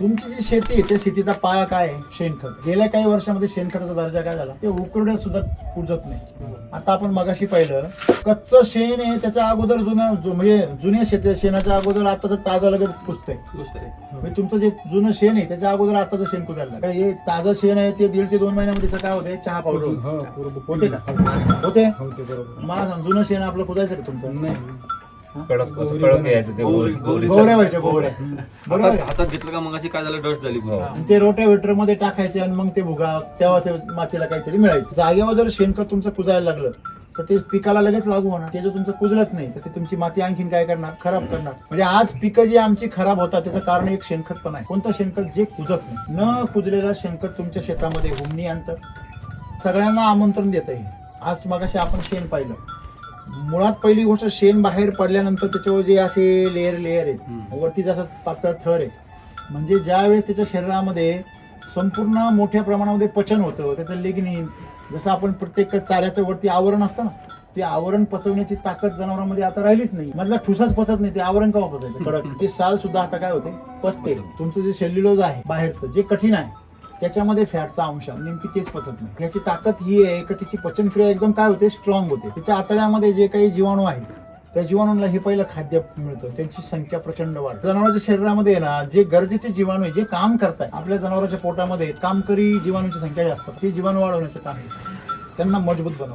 तुमची जी शेती आहे त्या शेतीचा पाया काय आहे? शेणखत. गेल्या काही वर्षामध्ये शेणखताचा दर्जा काय झाला? ते उकरड्या सुद्धा पुजत नाही. आता आपण मगाशी पाहिलं कच्चं शेण आहे त्याच्या अगोदर जुनं जु- म्हणजे जुन्या शेत शेणाच्या अगोदर आता तर ताजा लगेच पुजतंय. म्हणजे तुमचं जे जुनं शेण आहे त्याच्या अगोदर आताचं शेण कुजायला लागलं. हे ताजं शेण आहे ते दीड ते दोन महिन्यामध्ये काय होते चहा पावडर होते. हो, बरोबर. होते का? होते हो. मला सांग जुनं शेण आपलं कुजायचं का तुमचं? नाही. कडक असं कडक घ्यायचं ते गौरी- गौरी गोवऱ्या व्हायच्या गोवऱ्या बरोबर हातात आहे? हातात घेतलं का मग अशी काय झालं? डस्ट झाली. आणि ते रोट्या मध्ये टाकायचे आणि मग ते भुगा तेव्हा ते मातीला काहीतरी मिळायचं. जागेवर जर शेणखत तुमचं कुजायला लागलं तर ते पिकाला लगेच लागू होणार ते जर तुमचं कुजलत नाही तर ते तुमची माती आणखीन काय करणार? खराब करणार. म्हणजे आज पिकं जी आमची खराब होतात त्याचं कारण एक शेणखत पण आहे. कोणतं शेणखत? जे कुजत नाही. न कुजलेलं शेणखत तुमच्या शेतामध्ये हुमणी आणतं. सगळ्यांना आमंत्रण देत आहे आज मगाशी आपण शेण पाहिलं. मुळात पहिली गोष्ट शेण बाहेर पडल्यानंतर त्याच्यावर जे असे लेअर लेअर आहेत. वरती जसं पातळ थर आहे म्हणजे ज्या वेळेस त्याच्या शरीरामध्ये संपूर्ण मोठ्या प्रमाणामध्ये पचन होतं त्याचं लिग्निन जसं आपण प्रत्येक चाऱ्याचं वरती आवरण असतं ना ते आवरण पचवण्याची ताकद जनावरांमध्ये आता राहिलीच नाही. मधला ठुसाच पचत नाही ते आवरण का पचायचं कडक ते साल सुद्धा आता काय होते? पचते. तुमचं जे सेल्युलोज आहे बाहेरचं जे कठीण आहे त्याच्यामध्ये फॅटचा अंश नेमकी तेच पचत नाही. याची ताकद ही आहे का त्याची पचनक्रिया एकदम काय होते? स्ट्रॉंग होते. त्याच्या आतड्यामध्ये जे काही जीवाणू आहेत त्या जीवाणूंना हे पहिलं खाद्य मिळतं. त्यांची संख्या प्रचंड वाढते. जनावरांच्या शरीरामध्ये आहे ना जे गरजेचे जीवाणू आहे जे काम करतात आपल्या जनावरांच्या पोटामध्ये कामकरी जीवाणूंची संख्या जास्त. ते जीवाणू वाढवण्याचं काम आहे. त्यांना मजबूत बनवतं